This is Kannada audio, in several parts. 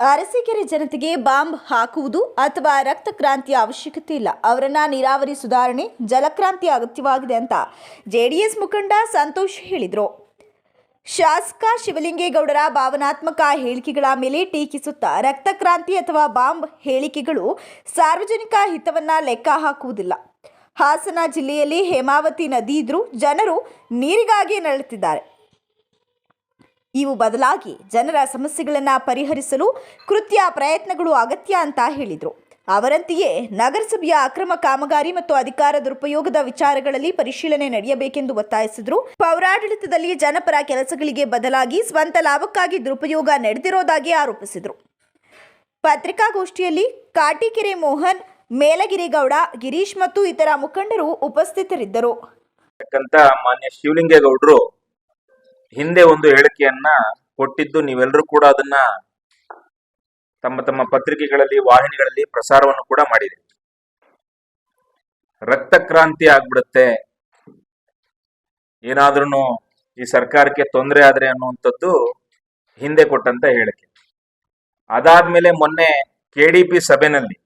ಅರಸೀಕೆರೆ ಜನತೆಗೆ ಬಾಂಬ್ ಹಾಕುವುದು ಅಥವಾ ರಕ್ತ ಕ್ರಾಂತಿಯ ಅವಶ್ಯಕತೆ ಇಲ್ಲ. ಅವರನ್ನ ನೀರಾವರಿ ಸುಧಾರಣೆ ಜಲಕ್ರಾಂತಿ ಅಗತ್ಯವಾಗಿದೆ ಅಂತ ಜೆಡಿಎಸ್ ಮುಖಂಡ ಸಂತೋಷ್ ಹೇಳಿದರು. ಶಾಸಕ ಶಿವಲಿಂಗೇಗೌಡರ ಭಾವನಾತ್ಮಕ ಹೇಳಿಕೆಗಳ ಮೇಲೆ ಟೀಕಿಸುತ್ತಾ ರಕ್ತ ಕ್ರಾಂತಿ ಅಥವಾ ಬಾಂಬ್ ಹೇಳಿಕೆಗಳು ಸಾರ್ವಜನಿಕ ಹಿತವನ್ನ ಲೆಕ್ಕ ಹಾಕುವುದಿಲ್ಲ. ಹಾಸನ ಜಿಲ್ಲೆಯಲ್ಲಿ ಹೇಮಾವತಿ ನದಿ ಇದ್ರೂ ಜನರು ನೀರಿಗಾಗಿ ನರಳುತ್ತಿದ್ದಾರೆ. ಇವು ಬದಲಾಗಿ ಜನರ ಸಮಸ್ಯೆಗಳನ್ನು ಪರಿಹರಿಸಲು ಕೃತ್ಯ ಪ್ರಯತ್ನಗಳು ಅಗತ್ಯ ಅಂತ ಹೇಳಿದರು. ಅವರಂತೆಯೇ ನಗರಸಭೆಯ ಅಕ್ರಮ ಕಾಮಗಾರಿ ಮತ್ತು ಅಧಿಕಾರ ದುರುಪಯೋಗದ ವಿಚಾರಗಳಲ್ಲಿ ಪರಿಶೀಲನೆ ನಡೆಯಬೇಕೆಂದು ಒತ್ತಾಯಿಸಿದರು. ಪೌರಾಡಳಿತದಲ್ಲಿ ಜನಪರ ಕೆಲಸಗಳಿಗೆ ಬದಲಾಗಿ ಸ್ವಂತ ಲಾಭಕ್ಕಾಗಿ ದುರುಪಯೋಗ ನಡೆದಿರೋದಾಗಿ ಆರೋಪಿಸಿದರು. ಪತ್ರಿಕಾಗೋಷ್ಠಿಯಲ್ಲಿ ಕಾಟಿಕೆರೆ ಮೋಹನ್, ಮೇಲಗಿರಿಗೌಡ, ಗಿರೀಶ್ ಮತ್ತು ಇತರ ಮುಖಂಡರು ಉಪಸ್ಥಿತರಿದ್ದರು. ಮಾನ್ಯ ಶಿವಲಿಂಗೇಗೌಡರು ಹಿಂದೆ ಒಂದು ಹೇಳಿಕೆಯನ್ನ ಕೊಟ್ಟಿದ್ದು ನೀವೆಲ್ಲರೂ ಕೂಡ ಅದನ್ನ ತಮ್ಮ ತಮ್ಮ ಪತ್ರಿಕೆಗಳಲ್ಲಿ, ವಾಹಿನಿಗಳಲ್ಲಿ ಪ್ರಸಾರವನ್ನು ಕೂಡ ಮಾಡಿದೆ ರಕ್ತ ಕ್ರಾಂತಿ ಆಗ್ಬಿಡುತ್ತೆ. ಏನಾದ್ರೂ ಈ ಸರ್ಕಾರಕ್ಕೆ ತೊಂದರೆ ಆದ್ರೆ ಅನ್ನುವಂಥದ್ದು ಹಿಂದೆ ಕೊಟ್ಟಂತ ಹೇಳಿಕೆ. ಅದಾದ್ಮೇಲೆ ಮೊನ್ನೆ ಕೆ ಡಿ ಪಿ ಸಭೆನಲ್ಲಿ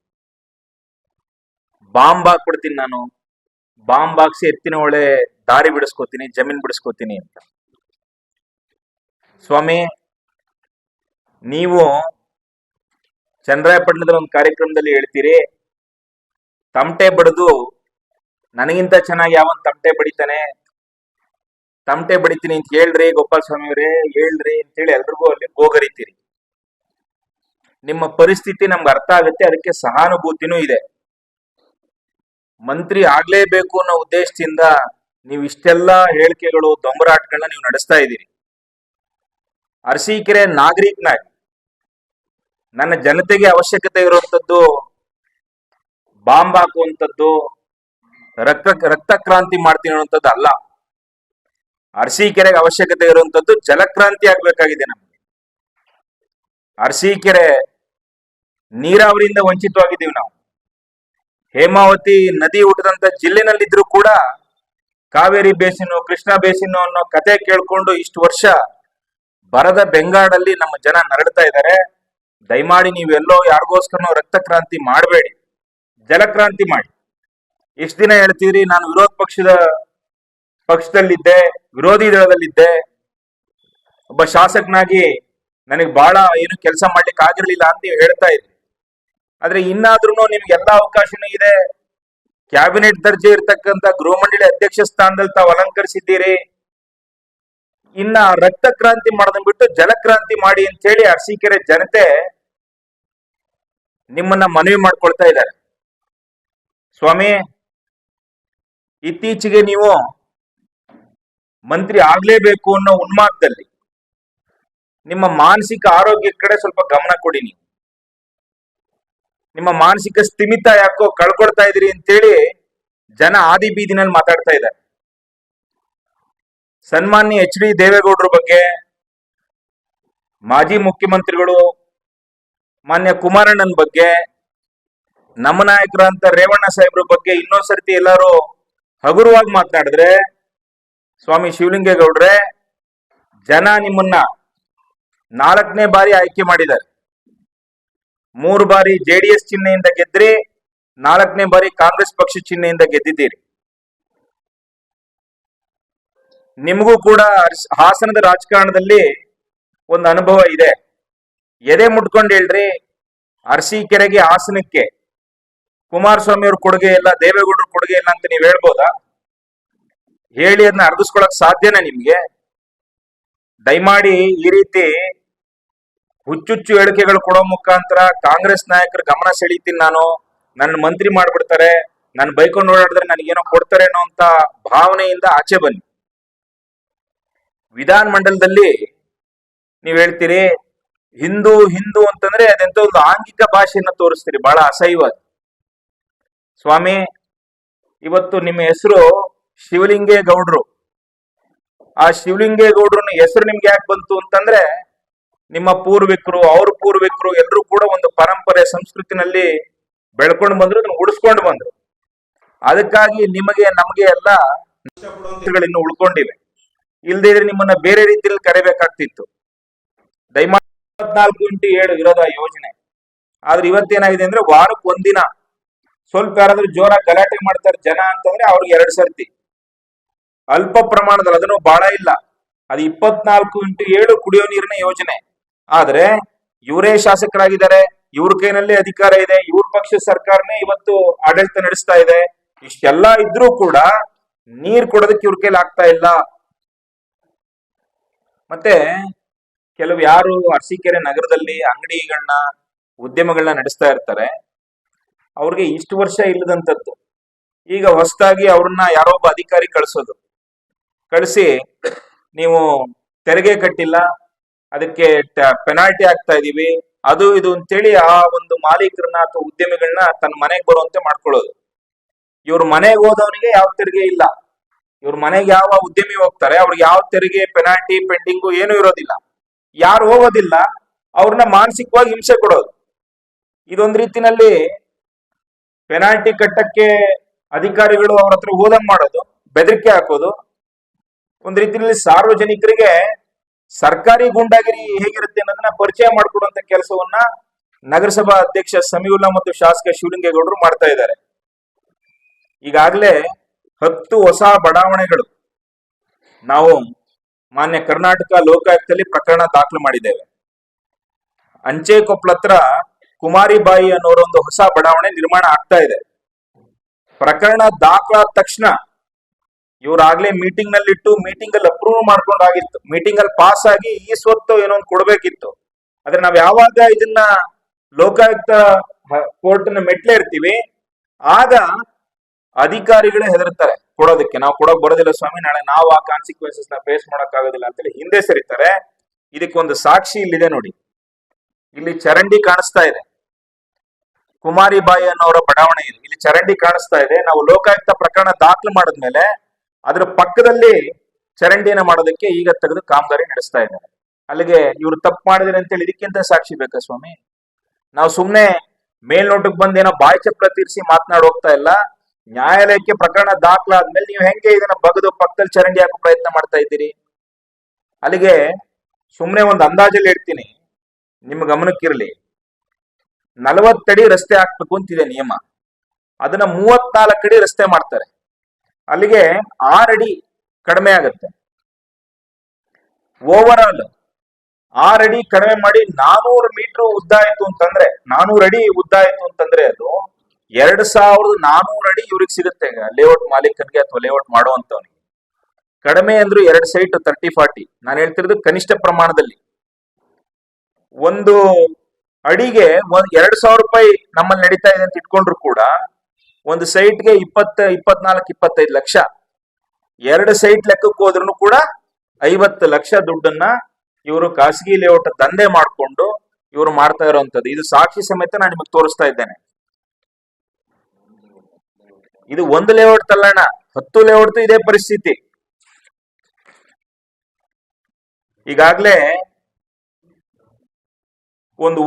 ಬಾಂಬ್ ಹಾಕ್ಬಿಡ್ತೀನಿ ನಾನು. ಬಾಂಬ್ ಹಾಕ್ಸಿ ಎತ್ತಿನ ಒಳ್ಳೆ ದಾರಿ ಬಿಡಿಸ್ಕೋತೀನಿ, ಜಮೀನ್ ಬಿಡಿಸ್ಕೋತೀನಿ ಅಂತ. ಸ್ವಾಮಿ, ನೀವು ಚಂದ್ರಾಯಪಟ್ಟಣದ ಒಂದು ಕಾರ್ಯಕ್ರಮದಲ್ಲಿ ಹೇಳ್ತೀರಿ, ತಮಟೆ ಬಡಿದು, ನನಗಿಂತ ಚೆನ್ನಾಗಿ ಯಾವ ತಮಟೆ ಬಡಿತಾನೆ? ತಮಟೆ ಬಡಿತೀನಿ ಅಂತ ಹೇಳ್ರಿ, ಗೋಪಾಲ ಸ್ವಾಮಿ ಅವರೇ, ಹೇಳ್ರಿ ಅಂತೇಳಿ ಎಲ್ರಿಗೂ ಅಲ್ಲಿ ಗೋಗರಿತೀರಿ. ನಿಮ್ಮ ಪರಿಸ್ಥಿತಿ ನಮ್ಗೆ ಅರ್ಥ ಆಗುತ್ತೆ, ಅದಕ್ಕೆ ಸಹಾನುಭೂತಿನೂ ಇದೆ. ಮಂತ್ರಿ ಆಗ್ಲೇಬೇಕು ಅನ್ನೋ ಉದ್ದೇಶದಿಂದ ನೀವು ಇಷ್ಟೆಲ್ಲ ಹೇಳಿಕೆಗಳು, ದೊಂಬರಾಟಗಳನ್ನ ನೀವು ನಡೆಸ್ತಾ ಇದ್ದೀರಿ. ಅರಸೀಕೆರೆ ನಾಗರಿಕನಾಗಿ ನನ್ನ ಜನತೆಗೆ ಅವಶ್ಯಕತೆ ಇರುವಂತದ್ದು ಬಾಂಬ್ ಹಾಕುವಂಥದ್ದು, ರಕ್ತ ರಕ್ತ ಕ್ರಾಂತಿ ಮಾಡ್ತೀನಿ ಅನ್ನುವಂಥದ್ದು ಅಲ್ಲ. ಅರಸೀಕೆರೆಗೆ ಅವಶ್ಯಕತೆ ಇರುವಂತದ್ದು ಜಲಕ್ರಾಂತಿ ಆಗ್ಬೇಕಾಗಿದೆ ನಮಗೆ. ಅರಸೀಕೆರೆ ನೀರಾವರಿಯಿಂದ ವಂಚಿತವಾಗಿದ್ದೀವಿ ನಾವು. ಹೇಮಾವತಿ ನದಿ ಹುಟ್ಟದಂತ ಜಿಲ್ಲೆನಲ್ಲಿದ್ರು ಕೂಡ ಕಾವೇರಿ ಬೇಸಿನು, ಕೃಷ್ಣ ಬೇಸಿನು ಅನ್ನೋ ಕತೆ ಕೇಳ್ಕೊಂಡು ಇಷ್ಟು ವರ್ಷ ಬರದ ಬೆಂಗಾಡಲ್ಲಿ ನಮ್ಮ ಜನ ನರಡ್ತಾ ಇದ್ದಾರೆ ದಯಮಾಡಿ ನೀವೆಲ್ಲೋ ಯಾರಿಗೋಸ್ಕರನೋ ರಕ್ತ ಕ್ರಾಂತಿ ಮಾಡಬೇಡಿ. ಜಲಕ್ರಾಂತಿ ಮಾಡಿ. ಎಷ್ಟು ದಿನ ಹೇಳ್ತೀರಿ? ನಾನು ವಿರೋಧ ಪಕ್ಷದ ಪಕ್ಷದಲ್ಲಿದ್ದೆ, ವಿರೋಧಿ ದಳದಲ್ಲಿದ್ದೆ. ಒಬ್ಬ ಶಾಸಕನಾಗಿ ನನಗೆ ಬಹಳ ಏನು ಕೆಲಸ ಮಾಡ್ಲಿಕ್ಕೆ ಆಗಿರ್ಲಿಲ್ಲ ಅಂತ ಹೇಳ್ತಾ ಇದ್ರಿ. ಆದ್ರೆ ಇನ್ನಾದ್ರೂ ನಿಮ್ಗೆ ಎಲ್ಲಾ ಅವಕಾಶನೂ ಇದೆ. ಕ್ಯಾಬಿನೆಟ್ ದರ್ಜೆ ಇರತಕ್ಕಂತ ಗೃಹ ಮಂಡಳಿ ಅಧ್ಯಕ್ಷ ಸ್ಥಾನದಲ್ಲಿ ತಾವು ಅಲಂಕರಿಸಿದ್ದೀರಿ. ಇನ್ನ ರಕ್ತ ಕ್ರಾಂತಿ ಮಾಡೋದನ್ನ ಬಿಟ್ಟು ಜಲಕ್ರಾಂತಿ ಮಾಡಿ ಅಂತ ಹೇಳಿ ಅರಸೀಕೆರೆ ಜನತೆ ನಿಮ್ಮನ್ನ ಮನವಿ ಮಾಡ್ಕೊಳ್ತಾ ಇದ್ದಾರೆ. ಸ್ವಾಮಿ, ಇತ್ತೀಚೆಗೆ ನೀವು ಮಂತ್ರಿ ಆಗ್ಲೇಬೇಕು ಅನ್ನೋ ಉನ್ಮಾದದಲ್ಲಿ ನಿಮ್ಮ ಮಾನಸಿಕ ಆರೋಗ್ಯ ಕಡೆ ಸ್ವಲ್ಪ ಗಮನ ಕೊಡಿ ನೀವು. ನಿಮ್ಮ ಮಾನಸಿಕ ಸ್ಥಿಮಿತ ಯಾಕೋ ಕಳ್ಕೊಳ್ತಾ ಇದೀರಿ ಅಂತೇಳಿ ಜನ ಆದಿ ಬೀದಿನಲ್ಲಿ ಮಾತಾಡ್ತಾ ಇದ್ದಾರೆ. ಸನ್ಮಾನ್ಯ ಎಚ್ ಡಿ ದೇವೇಗೌಡರ ಬಗ್ಗೆ ಮಾಜಿ ಮುಖ್ಯಮಂತ್ರಿಗಳು ಮಾನ್ಯ ಕುಮಾರಣ್ಣನ ಬಗ್ಗೆ, ನಮ್ಮ ನಾಯಕರಂತ ರೇವಣ್ಣ ಸಾಹೇಬ್ರ ಬಗ್ಗೆ ಇನ್ನೊಂದ್ ಸರ್ತಿ ಎಲ್ಲರೂ ಹಗುರವಾಗಿ ಮಾತನಾಡಿದ್ರೆ, ಸ್ವಾಮಿ ಶಿವಲಿಂಗೇಗೌಡ್ರೆ, ಜನ ನಿಮ್ಮನ್ನ ನಾಲ್ಕನೇ ಬಾರಿ ಆಯ್ಕೆ ಮಾಡಿದ್ದಾರೆ. ಮೂರು ಬಾರಿ ಜೆಡಿಎಸ್ ಚಿಹ್ನೆಯಿಂದ ಗೆದ್ರಿ ನಾಲ್ಕನೇ ಬಾರಿ ಕಾಂಗ್ರೆಸ್ ಪಕ್ಷ ಚಿಹ್ನೆಯಿಂದ ಗೆದ್ದಿದ್ದೀರಿ. ನಿಮಗೂ ಕೂಡ ಹಾಸನದ ರಾಜಕಾರಣದಲ್ಲಿ ಒಂದು ಅನುಭವ ಇದೆ. ಎದೆ ಮುಟ್ಕೊಂಡು ಹೇಳ್ರಿ, ಅರಸೀಕೆರೆಗೆ ಹಾಸನಕ್ಕೆ. ಕುಮಾರಸ್ವಾಮಿ ಅವ್ರ ಕೊಡುಗೆ ಇಲ್ಲ, ದೇವೇಗೌಡರ ಕೊಡುಗೆ ಇಲ್ಲ ಅಂತ ನೀವ್ ಹೇಳ್ಬೋದಾ? ಹೇಳಿ ಅದನ್ನ ಅರ್ಧಿಸ್ಕೊಳಕ್ ಸಾಧ್ಯನಾ ನಿಮ್ಗೆ? ದಯಮಾಡಿ ಈ ರೀತಿ ಹುಚ್ಚುಚ್ಚು ಹೇಳಿಕೆಗಳು ಕೊಡೋ ಮುಖಾಂತರ ಕಾಂಗ್ರೆಸ್ ನಾಯಕರ ಗಮನ ಸೆಳೀತೀನಿ ನಾನು. ನನ್ನ ಮಂತ್ರಿ ಮಾಡ್ಬಿಡ್ತಾರೆ ನನ್ನ ಬೈಕೊಂಡು ಓಡಾಡಿದ್ರೆ ನನಗೇನೋ ಕೊಡ್ತಾರೆ ಅನ್ನೋ ಅಂತ ಭಾವನೆಯಿಂದ ಆಚೆ ಬನ್ನಿ. ವಿಧಾನ ಮಂಡಲದಲ್ಲಿ ನೀವ್ ಹೇಳ್ತೀರಿ, ಹಿಂದೂ ಹಿಂದೂ ಅಂತಂದ್ರೆ ಅದೆಂತ ಒಂದು ಆಂಗಿಕ ಭಾಷೆಯನ್ನ ತೋರಿಸ್ತೀರಿ, ಬಹಳ ಅಸಹ್ಯವಾದ ಸ್ವಾಮಿ, ಇವತ್ತು ನಿಮ್ಮ ಹೆಸರು ಶಿವಲಿಂಗೇಗೌಡ್ರು. ಆ ಶಿವಲಿಂಗೇಗೌಡ್ರನ ಹೆಸರು ನಿಮ್ಗೆ ಯಾಕೆ ಬಂತು ಅಂತಂದ್ರೆ, ನಿಮ್ಮ ಪೂರ್ವಿಕರು, ಅವ್ರ ಪೂರ್ವಿಕರು ಎಲ್ಲರೂ ಕೂಡ ಒಂದು ಪರಂಪರೆ ಸಂಸ್ಕೃತಿನಲ್ಲಿ ಬೆಳ್ಕೊಂಡು ಬಂದ್ರು, ಅದನ್ನ ಉಳಿಸ್ಕೊಂಡು ಬಂದ್ರು. ಅದಕ್ಕಾಗಿ ನಿಮಗೆ, ನಮಗೆ ಎಲ್ಲ ಇನ್ನು ಉಳ್ಕೊಂಡಿವೆ. ಇಲ್ದೇ ಇದ್ರೆ ನಿಮ್ಮನ್ನ ಬೇರೆ ರೀತಿಯಲ್ಲಿ ಕರಿಬೇಕಾಗ್ತಿತ್ತು. ಇಪ್ಪತ್ನಾಲ್ಕು ಇಂಟು ಏಳು ಇರೋದ ಯೋಜನೆ. ಆದ್ರೆ ಇವತ್ತೇನಾಗಿದೆ ಅಂದ್ರೆ ವಾರಕ್ಕೆ ಒಂದಿನ ಸ್ವಲ್ಪ ಯಾರಾದ್ರೂ ಜೋರ ಗಲಾಟೆ ಮಾಡ್ತಾರೆ ಜನ ಅಂತಂದ್ರೆ ಅವ್ರಿಗೆ ಎರಡ್ ಸರ್ತಿ. ಅಲ್ಪ ಪ್ರಮಾಣದಲ್ಲಿ, ಅದನ್ನು ಬಹಳ ಇಲ್ಲ. ಅದು ಇಪ್ಪತ್ನಾಲ್ಕು ಇಂಟು ಏಳು ಕುಡಿಯೋ ನೀರಿನ ಯೋಜನೆ. ಆದ್ರೆ ಇವರೇ ಶಾಸಕರಾಗಿದ್ದಾರೆ, ಇವ್ರ ಕೈನಲ್ಲಿ ಅಧಿಕಾರ ಇದೆ, ಇವ್ರ ಪಕ್ಷ ಸರ್ಕಾರನೇ ಇವತ್ತು ಆಡಳಿತ ನಡೆಸ್ತಾ ಇದೆ. ಇಷ್ಟೆಲ್ಲ ಇದ್ರೂ ಕೂಡ ನೀರ್ ಕೊಡೋದಕ್ಕೆ ಇವ್ರ ಕೈಲಿ ಆಗ್ತಾ ಇಲ್ಲ. ಮತ್ತೆ ಕೆಲವು ಯಾರು ಅರಸೀಕೆರೆ ನಗರದಲ್ಲಿ ಅಂಗಡಿಗಳನ್ನ, ಉದ್ಯಮಗಳನ್ನ ನಡೆಸ್ತಾ ಇರ್ತಾರೆ. ಅವ್ರಿಗೆ ಇಷ್ಟು ವರ್ಷ ಇಲ್ಲದಂತದ್ದು. ಈಗ ಹೊಸದಾಗಿ ಅವ್ರನ್ನ ಯಾರೋ ಒಬ್ಬ ಅಧಿಕಾರಿ ಕಳಿಸೋದು. ಕಳಿಸಿ ನೀವು ತೆರಿಗೆ ಕಟ್ಟಿಲ್ಲ, ಅದಕ್ಕೆ ಪೆನಾಲ್ಟಿ ಆಗ್ತಾ ಇದೀವಿ. ಅದು ಇದು ಅಂತೇಳಿ ಆ ಒಂದು ಮಾಲೀಕರನ್ನ ಅಥವಾ ಉದ್ಯಮಿಗಳನ್ನ ತನ್ನ ಮನೆಗೆ ಬರುವಂತೆ ಮಾಡ್ಕೊಳ್ಳೋದು. ಇವ್ರ ಮನೆಗೆ ಹೋದವನಿಗೆ ಯಾವ ತೆರಿಗೆ ಇಲ್ಲ. ಇವ್ರ ಮನೆಗೆ ಯಾವ ಉದ್ಯಮಿ ಹೋಗ್ತಾರೆ, ಅವ್ರಿಗೆ ಯಾವ ತೆರಿಗೆ ಪೆನಾಲ್ಟಿ ಪೆಂಡಿಂಗು ಏನು ಇರೋದಿಲ್ಲ. ಯಾರು ಹೋಗೋದಿಲ್ಲ ಅವ್ರನ್ನ ಮಾನಸಿಕವಾಗಿ ಹಿಂಸೆ ಕೊಡೋದು. ಇದೊಂದ್ ರೀತಿನಲ್ಲಿ ಪೆನಾಲ್ಟಿ ಕಟ್ಟಕ್ಕೆ ಅಧಿಕಾರಿಗಳು ಅವ್ರ ಹತ್ರ ಹೋದಂಗ್ ಮಾಡೋದು, ಬೆದರಿಕೆ ಹಾಕೋದು. ಒಂದ್ ರೀತಿಯಲ್ಲಿ ಸಾರ್ವಜನಿಕರಿಗೆ ಸರ್ಕಾರಿ ಗುಂಡಾಗಿರಿ ಹೇಗಿರುತ್ತೆ ಅನ್ನೋದನ್ನ ಪರಿಚಯ ಮಾಡಿಕೊಡುವಂತ ಕೆಲಸವನ್ನ ನಗರಸಭಾ ಅಧ್ಯಕ್ಷ ಸಮೀವುಲ್ಲಾ ಮತ್ತು ಶಾಸಕ ಶಿವಲಿಂಗೇಗೌಡರು ಮಾಡ್ತಾ ಇದ್ದಾರೆ. ಈಗಾಗಲೇ ಹತ್ತು ಹೊಸ ಬಡಾವಣೆಗಳು. ನಾವು ಮಾನ್ಯ ಕರ್ನಾಟಕ ಲೋಕಾಯುಕ್ತದಲ್ಲಿ ಪ್ರಕರಣ ದಾಖಲು ಮಾಡಿದ್ದೇವೆ. ಅಂಚೆ ಕೊಪ್ಪಳತ್ರ ಕುಮಾರಿಬಾಯಿ ಅನ್ನೋರೊಂದು ಹೊಸ ಬಡಾವಣೆ ನಿರ್ಮಾಣ ಆಗ್ತಾ ಇದೆ. ಪ್ರಕರಣ ದಾಖಲಾದ ತಕ್ಷಣ ಇವ್ರಾಗ್ಲೇ ಮೀಟಿಂಗ್ನಲ್ಲಿ ಇಟ್ಟು ಮೀಟಿಂಗ್ ಅಲ್ಲಿ ಅಪ್ರೂವ್ ಮಾಡ್ಕೊಂಡಾಗಿತ್ತು. ಮೀಟಿಂಗ್ ಅಲ್ಲಿ ಪಾಸ್ ಆಗಿ ಈ ಸ್ವತ್ತು ಏನೋ ಒಂದು ಕೊಡ್ಬೇಕಿತ್ತು. ಆದ್ರೆ ನಾವ್ ಯಾವಾಗ ಇದನ್ನ ಲೋಕಾಯುಕ್ತ ಕೋರ್ಟ್ನ ಮೆಟ್ಲೇ ಇರ್ತೀವಿ. ಆಗ ಅಧಿಕಾರಿಗಳೇ ಹೆದರ್ತಾರೆ, ಕೊಡೋದಕ್ಕೆ. ನಾವು ಕೊಡೋಕ್ ಬರೋದಿಲ್ಲ ಸ್ವಾಮಿ, ನಾಳೆ ನಾವು ಆ ಕಾನ್ಸಿಕ್ವೆನ್ಸಸ್ನ ಫೇಸ್ ಮಾಡಕ್ ಆಗೋದಿಲ್ಲ ಅಂತೇಳಿ ಹಿಂದೆ ಸರಿತಾರೆ. ಇದಕ್ಕೊಂದು ಸಾಕ್ಷಿ ಇಲ್ಲಿದೆ ನೋಡಿ. ಇಲ್ಲಿ ಚರಂಡಿ ಕಾಣಿಸ್ತಾ ಇದೆ. ಕುಮಾರಿಬಾಯಿ ಅನ್ನೋರ ಬಡಾವಣೆ ಇದೆ ಇಲ್ಲಿ ಚರಂಡಿ ಕಾಣಿಸ್ತಾ ಇದೆ. ನಾವು ಲೋಕಾಯುಕ್ತ ಪ್ರಕರಣ ದಾಖಲು ಮಾಡಿದ್ಮೇಲೆ ಅದ್ರ ಪಕ್ಕದಲ್ಲಿ ಚರಂಡಿಯನ್ನ ಮಾಡೋದಕ್ಕೆ ಈಗ ತೆಗೆದು ಕಾಮಗಾರಿ ನಡೆಸ್ತಾ ಇದ್ದಾರೆ. ಅಲ್ಲಿಗೆ ಇವ್ರು ತಪ್ಪು ಮಾಡಿದ್ರೆ ಅಂತೇಳಿ ಇದಕ್ಕಿಂತ ಸಾಕ್ಷಿ ಬೇಕಾ ಸ್ವಾಮಿ? ನಾವು ಸುಮ್ನೆ ಮೇಲ್ನೋಟಕ್ಕೆ ಬಂದೇನೋ ಬಾಯಿ ಚಪ್ಪಲ ತೀರಿಸಿ ಮಾತನಾಡಿ ಹೋಗ್ತಾ ಇಲ್ಲ. ನ್ಯಾಯಾಲಯಕ್ಕೆ ಪ್ರಕರಣ ದಾಖಲಾದ್ಮೇಲೆ ನೀವು ಹೆಂಗೆ ಇದನ್ನ ಬಗದು ಪಕ್ಕದಲ್ಲಿ ಚರಂಡಿ ಹಾಕೋ ಪ್ರಯತ್ನ ಮಾಡ್ತಾ ಇದ್ದೀರಿ? ಅಲ್ಲಿಗೆ ಸುಮ್ಮನೆ ಒಂದು ಅಂದಾಜಲ್ಲಿ ಹೇಳ್ತೀನಿ. ನಿಮ್ಮ ಗಮನಕ್ಕಿರಲಿ. ನಲವತ್ತಡಿ ರಸ್ತೆ ಹಾಕ್ಬೇಕು ಅಂತಿದೆ ನಿಯಮ. ಅದನ್ನ ಮೂವತ್ನಾಲ್ಕಡಿ ಅಡಿ ರಸ್ತೆ ಮಾಡ್ತಾರೆ. ಅಲ್ಲಿಗೆ ಆರಡಿ ಕಡಿಮೆ ಆಗುತ್ತೆ. ಓವರ್ ಆಲ್ ಆರಡಿ ಕಡಿಮೆ ಮಾಡಿ ನಾನೂರು ಮೀಟರ್ ಉದ್ದ ಆಯ್ತು ಅಂತಂದ್ರೆ ನಾನೂರು ಅಡಿ ಉದ್ದ ಆಯ್ತು ಅಂತಂದ್ರೆ ಅದು ಎರಡ್ ಸಾವಿರದ ನಾನೂರು ಅಡಿ ಇವ್ರಿಗೆ ಸಿಗುತ್ತೆ ಲೇಔಟ್ ಮಾಲೀಕನಿಗೆ ಅಥವಾ ಲೇಔಟ್ ಮಾಡುವಂತವನಿಗೆ. ಕಡಿಮೆ ಅಂದ್ರು ಎರಡ್ ಸೈಟ್ ತರ್ಟಿ ಫಾರ್ಟಿ ನಾನು ಹೇಳ್ತಿರೋದು ಕನಿಷ್ಠ ಪ್ರಮಾಣದಲ್ಲಿ. ಒಂದು ಅಡಿಗೆ ಒಂದ್ ಎರಡ್ ಸಾವಿರ ರೂಪಾಯಿ ನಮ್ಮಲ್ಲಿ ನಡೀತಾ ಇದೆ ಅಂತ ಇಟ್ಕೊಂಡ್ರು ಕೂಡ ಒಂದು ಸೈಟ್ಗೆ ಇಪ್ಪತ್ತ, ಇಪ್ಪತ್ನಾಲ್ಕು, ಇಪ್ಪತ್ತೈದು ಲಕ್ಷ. ಎರಡು ಸೈಟ್ ಲೆಕ್ಕಕ್ಕೆ ಹೋದ್ರು ಕೂಡ ಐವತ್ತು ಲಕ್ಷ ದುಡ್ಡನ್ನ ಇವರು ಖಾಸಗಿ ಲೇಔಟ್ ದಂಧೆ ಮಾಡಿಕೊಂಡು ಇವರು ಮಾಡ್ತಾ ಇರುವಂತದ್ದು. ಇದು ಸಾಕ್ಷಿ ಸಮೇತ ನಾನು ನಿಮಗೆ ತೋರಿಸ್ತಾ ಇದ್ದೇನೆ. ಇದು ಒಂದು ಲೇಔಟ್ ತಲ್ಲಣ ಹತ್ತು ಲೇಔಟ್ ಇದೇ ಪರಿಸ್ಥಿತಿ. ಈಗಾಗಲೇ ಒಂದು